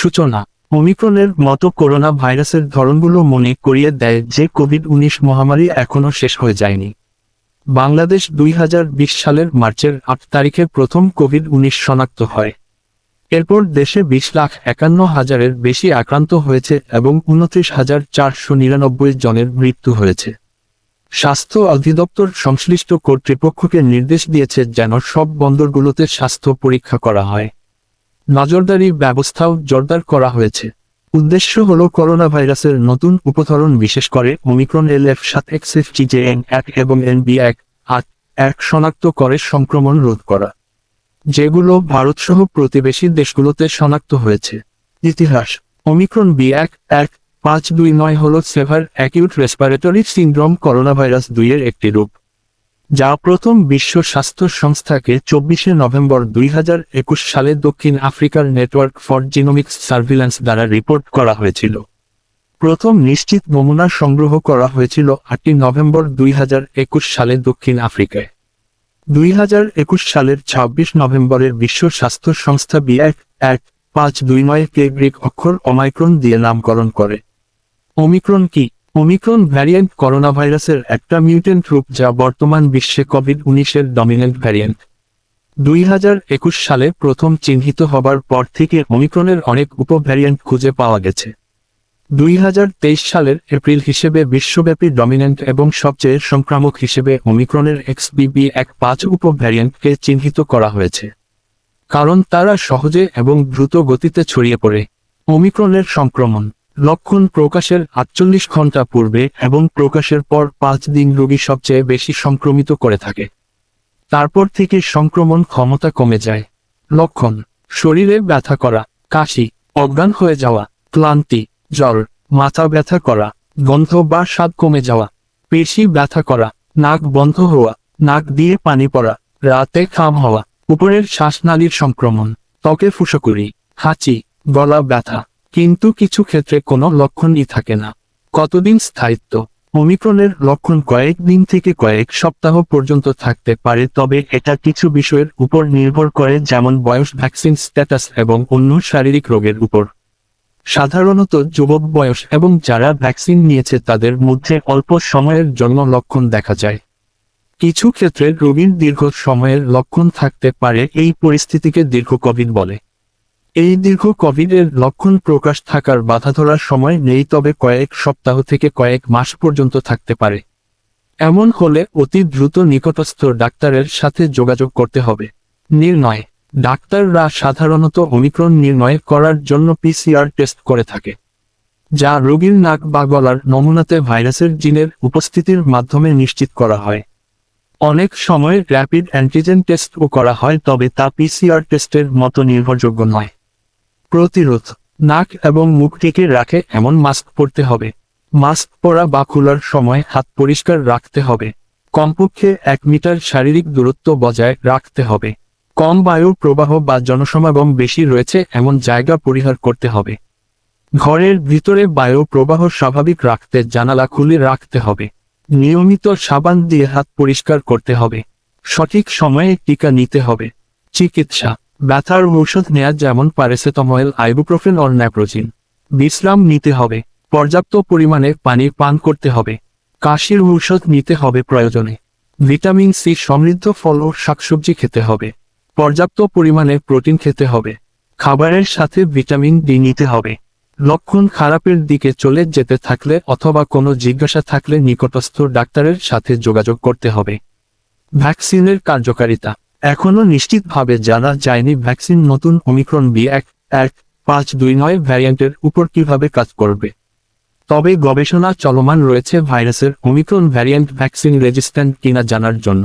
সূচনা। ওমিক্রনের মতো করোনা ভাইরাসের ধরনগুলো মনে করিয়ে দেয় যে কোভিড উনিশ মহামারী এখনও শেষ হয়ে যায়নি। বাংলাদেশ দুই হাজার বিশ সালের মার্চের আট তারিখে প্রথম কোভিড উনিশ শনাক্ত হয়। এরপর দেশে বিশ লাখ একান্ন হাজারের বেশি আক্রান্ত হয়েছে এবং উনত্রিশ হাজার চারশো নিরানব্বই জনের মৃত্যু হয়েছে। স্বাস্থ্য অধিদপ্তর সংশ্লিষ্ট কর্তৃপক্ষকে নির্দেশ দিয়েছে যেন সব বন্দরগুলোতে স্বাস্থ্য পরীক্ষা করা হয়। নজরদারি ব্যবস্থাও জোরদার করা হয়েছে। উদ্দেশ্য হল করোনা ভাইরাসের নতুন উপধরন বিশেষ করে ওমিক্রন এল এফ সাত এক্স এফ টি এন এক এবং এন বি এক আট এক শনাক্ত করে সংক্রমণ রোধ করা। যেগুলো ভারতসহ প্রতিবেশী দেশগুলোতে শনাক্ত হয়েছে। ইতিহাস ওমিক্রন বি এক এক পাঁচ দুই নয় হল severe acute respiratory syndrome corona virus দুইয়ের একটি রূপ। যা প্রথম বিশ্ব স্বাস্থ্য সংস্থাকে চব্বিশে নভেম্বর দুই হাজার একুশ সালে দক্ষিণ আফ্রিকার নেটওয়ার্ক ফর জিনোমিক্স সার্ভিল্যান্স দ্বারা রিপোর্ট করা হয়েছিল। প্রথম নিশ্চিত নমুনা সংগ্রহ করা হয়েছিল আটই নভেম্বর দুই হাজার একুশ সালে দক্ষিণ আফ্রিকায়। দুই হাজার একুশ সালের ছাব্বিশ নভেম্বরের বিশ্ব স্বাস্থ্য সংস্থা বি এক এক পাঁচ দুই নয় কে গ্রিক অক্ষর অমাইক্রন দিয়ে নামকরণ করে। ওমিক্রন কি? ওমিক্রন ভ্যারিয়েন্ট করোনা ভাইরাসের একটা মিউটেন্ট রূপ যা বর্তমান বিশ্বে কোভিড উনিশের ডমিনেন্ট ভ্যারিয়েন্ট দুই হাজার একুশ সালে প্রথম চিহ্নিত হবার পর থেকে ওমিক্রনের অনেক উপভ্যারিয়েন্ট খুঁজে পাওয়া গেছে। দুই হাজার তেইশ সালের এপ্রিল হিসেবে বিশ্বব্যাপী ডমিনেন্ট এবং সবচেয়ে সংক্রামক হিসেবে ওমিক্রনের এক্সবিবি এক পাঁচ উপভ্যারিয়েন্টকে চিহ্নিত করা হয়েছে। কারণ তারা সহজে এবং দ্রুত গতিতে ছড়িয়ে পড়ে। ওমিক্রনের সংক্রমণ লক্ষণ প্রকাশের আটচল্লিশ ঘণ্টা পূর্বে এবং প্রকাশের পর পাঁচ দিন রোগী সবচেয়ে বেশি সংক্রমিত করে থাকে। তারপর থেকে সংক্রমণ ক্ষমতা কমে যায়। লক্ষণ, শরীরে ব্যথা করা, কাশি, অজ্ঞান হয়ে যাওয়া, ক্লান্তি, জ্বর, মাথা ব্যথা করা, গন্ধ বা স্বাদ কমে যাওয়া, পেশি ব্যথা করা, নাক বন্ধ হওয়া, নাক দিয়ে পানি পড়া, রাতে খাম হওয়া, উপরের শ্বাসনালীর সংক্রমণ, ত্বকে ফুসকুড়ি, হাঁচি, গলা ব্যথা। কিন্তু কিছু ক্ষেত্রে কোনো লক্ষণই থাকে না। কতদিন স্থায়িত্ব? ওমিক্রনের লক্ষণ কয়েক দিন থেকে কয়েক সপ্তাহ পর্যন্ত থাকতে পারে, তবে এটা কিছু বিষয়ের উপর নির্ভর করে, যেমন বয়স, ভ্যাকসিন স্ট্যাটাস এবং অন্য শারীরিক রোগের উপর। সাধারণত যুবক বয়স এবং যারা ভ্যাকসিন নিয়েছে, তাদের মধ্যে অল্প সময়ের জন্য লক্ষণ দেখা যায়। কিছু ক্ষেত্রে রোগীর দীর্ঘ সময়ের লক্ষণ থাকতে পারে, এই পরিস্থিতিকে দীর্ঘ কোভিড বলে। এই দীর্ঘ কোভিডের লক্ষণ প্রকাশ থাকার বাধা ধরার সময় নেই, তবে কয়েক সপ্তাহ থেকে কয়েক মাস পর্যন্ত থাকতে পারে। এমন হলে অতি দ্রুত নিকটস্থ ডাক্তারের সাথে যোগাযোগ করতে হবে। নির্ণয়, ডাক্তাররা সাধারণত অমিক্রণ নির্ণয় করার জন্য পিসিআর টেস্ট করে থাকে, যা রোগীর নাক বা গলার নমুনাতে ভাইরাসের জিনের উপস্থিতির মাধ্যমে নিশ্চিত করা হয়। অনেক সময় র্যাপিড অ্যান্টিজেন টেস্টও করা হয়, তবে তা পিসিআর টেস্টের মতো নির্ভরযোগ্য নয়। প্রতিরোধ, নাক এবং মুখ ঢেকে রাখে এমন মাস্ক পরতে হবে। মাস্ক পরা বা খোলার সময় হাত পরিষ্কার রাখতে হবে। কমপক্ষে এক মিটার শারীরিক দূরত্ব বজায় রাখতে হবে। কম বায়ুর প্রবাহ বা জনসমাগম বেশি রয়েছে এমন জায়গা পরিহার করতে হবে। ঘরের ভিতরে বায়ু প্রবাহ স্বাভাবিক রাখতে জানালা খুলে রাখতে হবে। নিয়মিত সাবান দিয়ে হাত পরিষ্কার করতে হবে। সঠিক সময়ে টিকা নিতে হবে। চিকিৎসা ব্যথার ঔষধ নেয়া যেমন প্যারাসিটামল আইবুপ্রোফেন অর ন্যাপ্রোজিন বিশ্রাম নিতে হবে। পর্যাপ্ত পরিমাণে পানি পান করতে হবে। কাশির ঔষধ নিতে হবে প্রয়োজনে। ভিটামিন সি সমৃদ্ধ ফল ও শাকসবজি খেতে হবে। পর্যাপ্ত পরিমাণে প্রোটিন খেতে হবে। খাবারের সাথে ভিটামিন ডি নিতে হবে। লক্ষণ খারাপের দিকে চলে যেতে থাকলে অথবা কোনো জিজ্ঞাসা থাকলে নিকটস্থ ডাক্তারের সাথে যোগাযোগ করতে হবে। ভ্যাকসিনের কার্যকারিতা। এখনও নিশ্চিতভাবে জানা যায়নি ভ্যাকসিন নতুন অমিক্রণ বি এক এক, পাঁচ, দুই, নয় ভ্যারিয়েন্টের উপর কীভাবে কাজ করবে। তবে গবেষণা চলমান রয়েছে ভাইরাসের অমিক্রণ ভ্যারিয়েন্ট ভ্যাকসিন রেজিস্ট্যান্ট কিনা জানার জন্য।